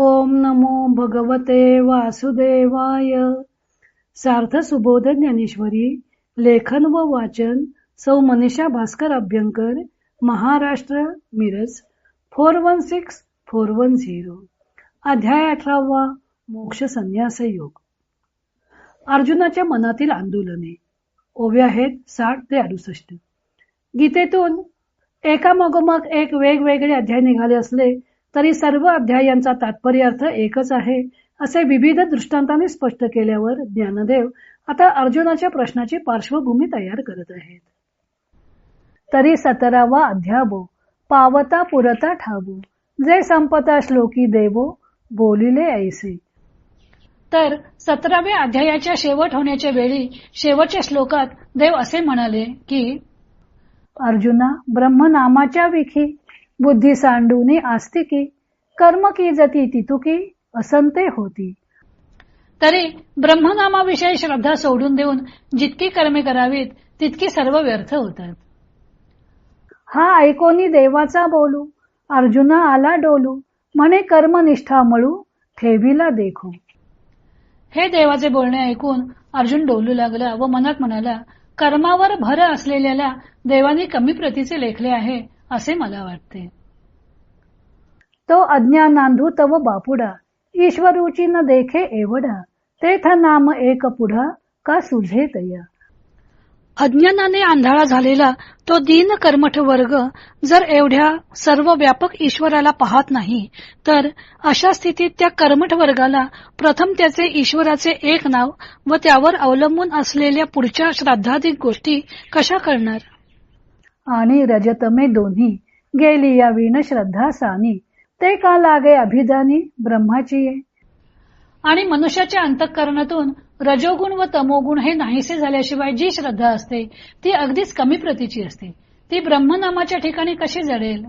ओम नमो भगवते वासुदेवाय. सार्थ सुबोध ज्ञानेश्वरी लेखन व वाचन सौ Manisha Bhaskar Abhyankar Maharashtra Miraj four one six four one zero. अध्याय अठरावा मोक्ष संन्यास योग. अर्जुनाच्या मनातील आंदोलने. ओव्या आहेत साठ ते अडुसष्ट. गीतेतून एकामागोमाग एक वेगवेगळे अध्याय निघाले असले तरी सर्व अध्यायांचा तात्पर्य अर्थ एकच आहे असे विविध दृष्टांताने स्पष्ट केल्यावर ज्ञानदेव आता अर्जुनाच्या प्रश्नाची पार्श्वभूमी तयार करत आहेत. तरी सतरावा अध्याबो पावता पुरता ठाबो जे संपता श्लोकी देवो बोलिले ऐसे. तर सतराव्या अध्यायाच्या शेवट होण्याच्या वेळी शेवटच्या श्लोकात देव असे म्हणाले की अर्जुना ब्रह्मनामाच्या विखी बुद्धी सांडूनी आस्तिकी कर्म की जती तितुकी असंते होती. तरी ब्रह्मनामाविषयी श्रद्धा सोडून देऊन जितकी कर्मे करावीत तितकी सर्व व्यर्थ होतात. हा ऐकोनी देवाचा बोलू अर्जुना आला डोलू म्हणे कर्मनिष्ठा मळू ठेवीला देखू. हे देवाचे बोलणे ऐकून अर्जुन डोलू लागला व मनात म्हणाला कर्मावर भर असलेल्याला देवाने कमी प्रतीचे लेखले आहे असे मला वाटते. तो अज्ञानांधू तव बापुडा ईश्वरूची न देखे एवढा तेथ नाम एक पुढा का सुझे तया. अज्ञानाने आंधळा झालेला तो दीन कर्मठ वर्ग जर एवढ्या सर्व व्यापक ईश्वराला पाहत नाही तर अशा स्थितीत त्या कर्मठ वर्गाला प्रथम त्याचे ईश्वराचे एक नाव व त्यावर अवलंबून असलेल्या पुढच्या श्राद्धाधिक गोष्टी कशा करणार आणि रजतमे दोन्ही गेली या विण श्रद्धा सानी ते का लागे अभिदानी ब्रह्माची? आणि मनुष्याच्या अंतःकरणातून रजोगुण व तमोगुण हे नाहीसे झाल्याशिवाय जी श्रद्धा असते ती अगदीच कमी प्रतीची असते. ती ब्रह्मनामाच्या ठिकाणी कशी जडेल?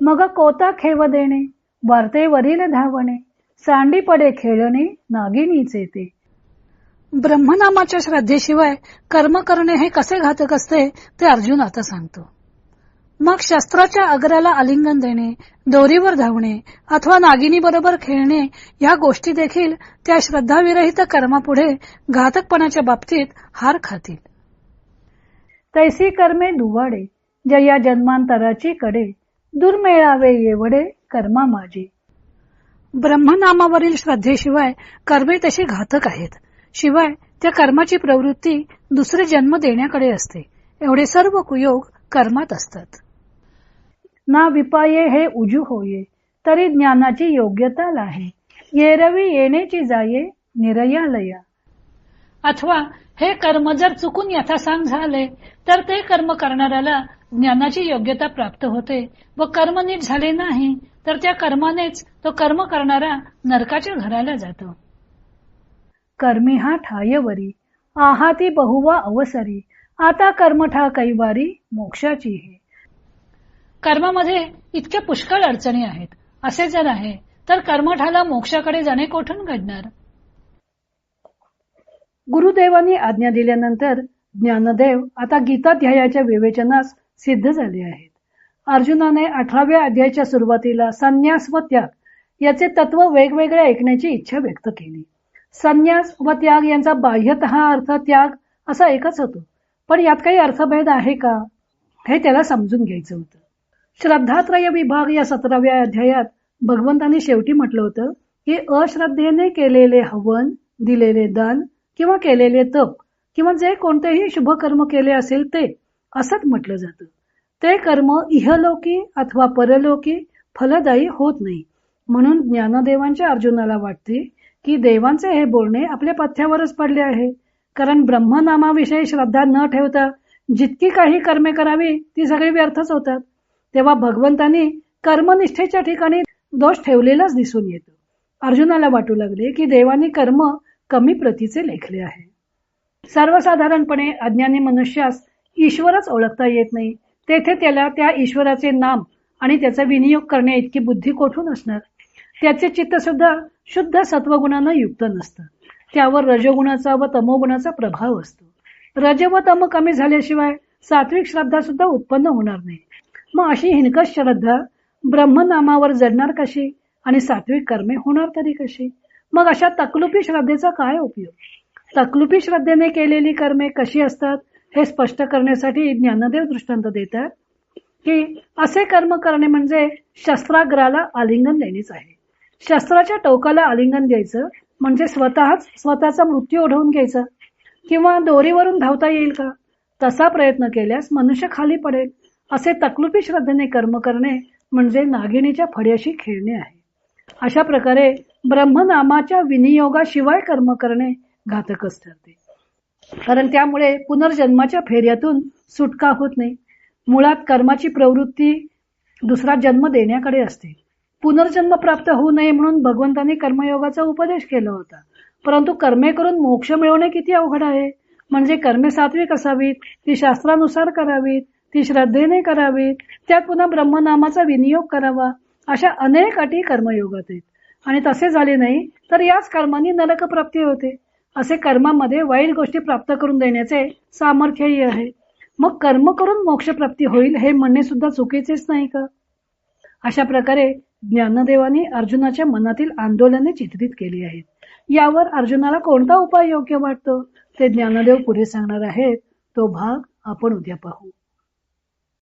मग कोता खेव देणे वार्तेवरील धावणे सांडी पडे खेळणे नागिनीचे ते. ब्रह्मनामाच्या श्रद्धेशिवाय कर्म करणे हे कसे घातक असते ते अर्जुन आता सांगतो. मग शस्त्राच्या अग्राला आलिंगन देणे दोरीवर धावणे अथवा नागिनी बरोबर खेळणे या गोष्टी देखील त्या श्रद्धाविरहित कर्मापुढे घातकपणाच्या बाबतीत हार खातील. तैसी कर्मे दुवाडे जया जन्मांतराची कडे दुर्मेळावे येवडे कर्मा माझी. ब्रह्मनामावरील श्रद्धेशिवाय कर्मे तशी घातक आहेत. शिवाय त्या कर्माची प्रवृत्ती दुसरे जन्म देण्याकडे असते. एवढे सर्व कुयोग कर्मात असतात. ना विपाये हे उजू होये तरी ज्ञानाची योग्यता लाहे. येरवी येण्याची जाये निरयालया. अथवा हे कर्म जर चुकून यथासांग झाले तर ते कर्म करणाऱ्याला ज्ञानाची योग्यता प्राप्त होते व कर्म नीट झाले नाही तर त्या कर्मानेच तो कर्म करणारा नरकाच्या घराला जातो. कर्मी हा ठायवरी आहाती बहुवा अवसरी. आता कर्मठा कैवारी मोक्षाची हे. कर्मामध्ये इतक्या पुष्कळ अडचणी आहेत. असे जर आहे तर कर्मठाला मोक्षाकडे जाणे कोठून घडणार? गुरुदेवांनी आज्ञा दिल्यानंतर ज्ञानदेव आता गीताध्यायाच्या विवेचनास सिद्ध झाले आहेत. अर्जुनाने अठराव्या अध्यायाच्या सुरुवातीला संन्यास व त्याग याचे तत्व वेगवेगळे ऐकण्याची इच्छा व्यक्त केली. संन्यास व त्याग यांचा बाह्यत अर्थ त्याग असा एकच होतो. पण यात काही अर्थभेद आहे का? हे त्याला समजून घ्यायचं होतं. श्रद्धात्रय विभाग या सतराव्या अध्यायात भगवंतांनी शेवटी म्हटलं होतं की अश्रद्धेने केलेले हवन दिलेले दान किंवा केलेले तप किंवा जे कोणतेही शुभ कर्म केले असेल ते असंच म्हटलं जातं. ते कर्म इहलोकी अथवा परलोकी फलदायी होत नाही. म्हणून ज्ञानदेवांच्या अर्जुनाला वाटते की देवांचे हे बोलणे आपल्या पथ्यावरच पडले आहे. कारण ब्रह्मनामाविषयी श्रद्धा न ठेवता जितकी काही कर्मे करावी ती सगळी व्यर्थच होतात. तेव्हा भगवंतांनी कर्मनिष्ठेच्या ठिकाणी दोष ठेवलेलाच दिसून येतो. अर्जुनाला वाटू लागले की देवानी कर्म कमी प्रतीचे लेखले आहे. सर्वसाधारणपणे अज्ञानी मनुष्यास ईश्वरच ओळखता येत नाही. तेथे त्याला त्या ईश्वराचे नाम आणि त्याचा विनियोग करण्या इतकी बुद्धी कोठून असणार? त्याचे चित्त सुद्धा शुद्ध सत्वगुणानं युक्त नसतं. त्यावर रजोगुणाचा व तमोगुणाचा प्रभाव असतो. रज व तम कमी झाल्याशिवाय सात्विक श्रद्धा सुद्धा उत्पन्न होणार नाही. मग अशी हिनकस श्रद्धा ब्रह्मनामावर जडणार कशी? आणि सात्विक कर्मे होणार तरी कशी? मग अशा तकलुपी श्रद्धेचा काय उपयोग? तकलुपी श्रद्धेने केलेली कर्मे कशी असतात हे स्पष्ट करण्यासाठी ज्ञानदेव दृष्टांत देतात की असे कर्म करणे म्हणजे शस्त्राग्राला आलिंगन देणेच आहे. शस्त्राच्या टोकाला आलिंगन द्यायचं म्हणजे स्वतःच स्वतःचा मृत्यू ओढवून घ्यायचा. किंवा दोरीवरून धावता येईल का? तसा प्रयत्न केल्यास मनुष्य खाली पडेल. असे तकलुपी श्रद्धेने कर्म करणे म्हणजे नागिणीच्या फड्याशी खेळणे आहे. अशा प्रकारे ब्रह्मनामाच्या विनियोगाशिवाय कर्म करणे घातकच ठरते. कारण त्यामुळे पुनर्जन्माच्या फेऱ्यातून सुटका होत नाही. मुळात कर्माची प्रवृत्ती दुसरा जन्म देण्याकडे असते. पुनर्जन्म प्राप्त होऊ नये म्हणून भगवंतांनी कर्मयोगाचा उपदेश केला होता. परंतु कर्मे करून मोक्ष मिळवणे किती अवघड आहे? म्हणजे कर्मे सात्विक असावीत ती शास्त्रानुसार करावीत ती श्रद्धेने करावीत त्यात पुन्हा ब्रह्मनामाचा विनियोग करावा अशा अनेक अटी कर्मयोगात आहेत. आणि तसे झाले नाही तर याच कर्मांनी नरक प्राप्ती होते. असे कर्मामध्ये वाईट गोष्टी प्राप्त करून देण्याचे सामर्थ्यही आहे. मग कर्म करून मोक्ष प्राप्ती होईल हे म्हणणे सुद्धा चुकीचेच नाही का? अशा प्रकारे ज्ञानदेवाने अर्जुनाच्या मनातील आंदोलने चित्रित केली आहेत. यावर अर्जुनाला कोणता उपाय योग्य वाटतो? ते ज्ञानदेव पुढे सांगणार आहेत. तो भाग आपण उद्या पाहू.